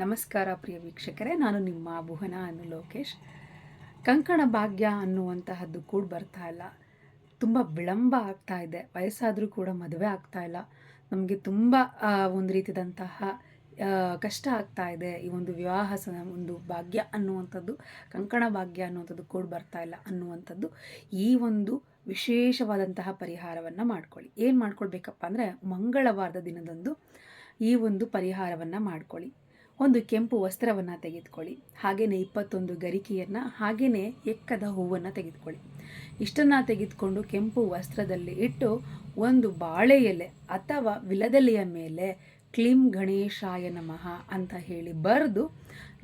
ನಮಸ್ಕಾರ ಪ್ರಿಯ ವೀಕ್ಷಕರೇ, ನಾನು ನಿಮ್ಮ ಭುವನ ಅನ್ನು ಲೋಕೇಶ್. ಕಂಕಣ ಭಾಗ್ಯ ಅನ್ನುವಂತಹದ್ದು ಕೂಡ ಬರ್ತಾ ಇಲ್ಲ. ತುಂಬ ವಿಳಂಬ ಆಗ್ತಾ ಇದೆ. ವಯಸ್ಸಾದರೂ ಕೂಡ ಮದುವೆ ಆಗ್ತಾ ಇಲ್ಲ. ನಮಗೆ ತುಂಬ ಒಂದು ರೀತಿಯಾದಂತಹ ಕಷ್ಟ ಆಗ್ತಾ ಇದೆ. ಈ ಒಂದು ವಿವಾಹ ಒಂದು ಭಾಗ್ಯ ಅನ್ನುವಂಥದ್ದು, ಕಂಕಣ ಭಾಗ್ಯ ಅನ್ನುವಂಥದ್ದು ಕೂಡ ಬರ್ತಾ ಇಲ್ಲ ಅನ್ನುವಂಥದ್ದು ಈ ಒಂದು ವಿಶೇಷವಾದಂತಹ ಪರಿಹಾರವನ್ನು ಮಾಡ್ಕೊಳ್ಳಿ. ಏನು ಮಾಡ್ಕೊಳ್ಬೇಕಪ್ಪ ಅಂದರೆ, ಮಂಗಳವಾರದ ದಿನದಂದು ಈ ಒಂದು ಪರಿಹಾರವನ್ನು ಮಾಡ್ಕೊಳ್ಳಿ. ಒಂದು ಕೆಂಪು ವಸ್ತ್ರವನ್ನು ತೆಗೆದುಕೊಳ್ಳಿ ಹಾಗೆಯೇ ಇಪ್ಪತ್ತೊಂದು ಗರಿಕೆಯನ್ನು ಹಾಗೆಯೇ ಎಕ್ಕದ ಹೂವನ್ನು ತೆಗೆದುಕೊಳ್ಳಿ. ಇಷ್ಟನ್ನು ತೆಗೆದುಕೊಂಡು ಕೆಂಪು ವಸ್ತ್ರದಲ್ಲಿ ಇಟ್ಟು ಒಂದು ಬಾಳೆ ಎಲೆ ಅಥವಾ ವಿಲದೆಲೆಯ ಮೇಲೆ ಕ್ಲಿಂ ಗಣೇಶಾಯ ನಮಃ ಅಂತ ಹೇಳಿ ಬರೆದು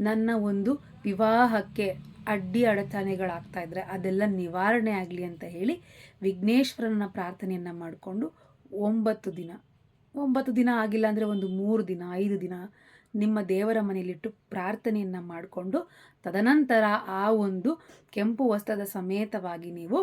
ನನ್ನ ಒಂದು ವಿವಾಹಕ್ಕೆ ಅಡ್ಡಿ ಅಡಚಣೆಗಳಾಗ್ತಾ ಇದ್ದರೆ ಅದೆಲ್ಲ ನಿವಾರಣೆ ಆಗಲಿ ಅಂತ ಹೇಳಿ ವಿಘ್ನೇಶ್ವರನ ಪ್ರಾರ್ಥನೆಯನ್ನು ಮಾಡಿಕೊಂಡು ಒಂಬತ್ತು ದಿನ ಒಂಬತ್ತು ದಿನ ಆಗಿಲ್ಲ ಅಂದರೆ ಒಂದು ಮೂರು ದಿನ, ಐದು ದಿನ ನಿಮ್ಮ ದೇವರ ಮನೆಯಲ್ಲಿಟ್ಟು ಪ್ರಾರ್ಥನೆಯನ್ನು ಮಾಡಿಕೊಂಡು ತದನಂತರ ಆ ಒಂದು ಕೆಂಪು ವಸ್ತ್ರದ ಸಮೇತವಾಗಿ ನೀವು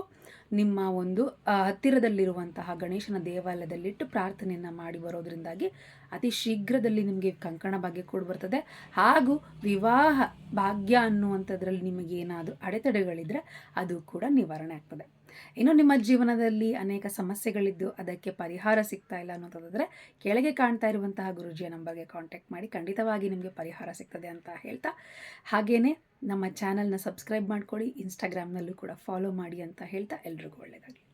ನಿಮ್ಮ ಒಂದು ಹತ್ತಿರದಲ್ಲಿರುವಂತಹ ಗಣೇಶನ ದೇವಾಲಯದಲ್ಲಿಟ್ಟು ಪ್ರಾರ್ಥನೆಯನ್ನು ಮಾಡಿ ಬರೋದರಿಂದಾಗಿ ಅತಿ ಶೀಘ್ರದಲ್ಲಿ ನಿಮಗೆ ಕಂಕಣ ಭಾಗ್ಯ ಕೂಡ ಬರ್ತದೆ ಹಾಗೂ ವಿವಾಹ ಭಾಗ್ಯ ಅನ್ನುವಂಥದ್ರಲ್ಲಿ ನಿಮಗೆ ಏನಾದರೂ ಅಡೆತಡೆಗಳಿದ್ರೆ ಅದು ಕೂಡ ನಿವಾರಣೆ ಆಗ್ತದೆ. ಇನ್ನು ನಿಮ್ಮ ಜೀವನದಲ್ಲಿ ಅನೇಕ ಸಮಸ್ಯೆಗಳಿದ್ದು ಅದಕ್ಕೆ ಪರಿಹಾರ ಸಿಗ್ತಾ ಇಲ್ಲ ಅನ್ನೋದಾದರೆ ಕೆಳಗೆ ಕಾಣ್ತಾ ಇರುವಂತಹ ಗುರುಜಿಯ ನಂಬರ್ಗೆ ಕಾಂಟ್ಯಾಕ್ಟ್ ಮಾಡಿ ಖಂಡಿತವಾಗಿ ನಿಮಗೆ ಪರಿಹಾರ ಸಿಗ್ತದೆ ಅಂತ ಹೇಳ್ತಾ. ಹಾಗೆಯೇ ನಮ್ಮ ಚಾನಲ್ನ ಸಬ್ಸ್ಕ್ರೈಬ್ ಮಾಡ್ಕೊಳ್ಳಿ ಇನ್ಸ್ಟಾಗ್ರಾಮ್ನಲ್ಲೂ ಕೂಡ ಫಾಲೋ ಮಾಡಿ ಅಂತ ಹೇಳ್ತಾ. ಎಲ್ರಿಗೂ ಒಳ್ಳೆಯದಾಗಲಿ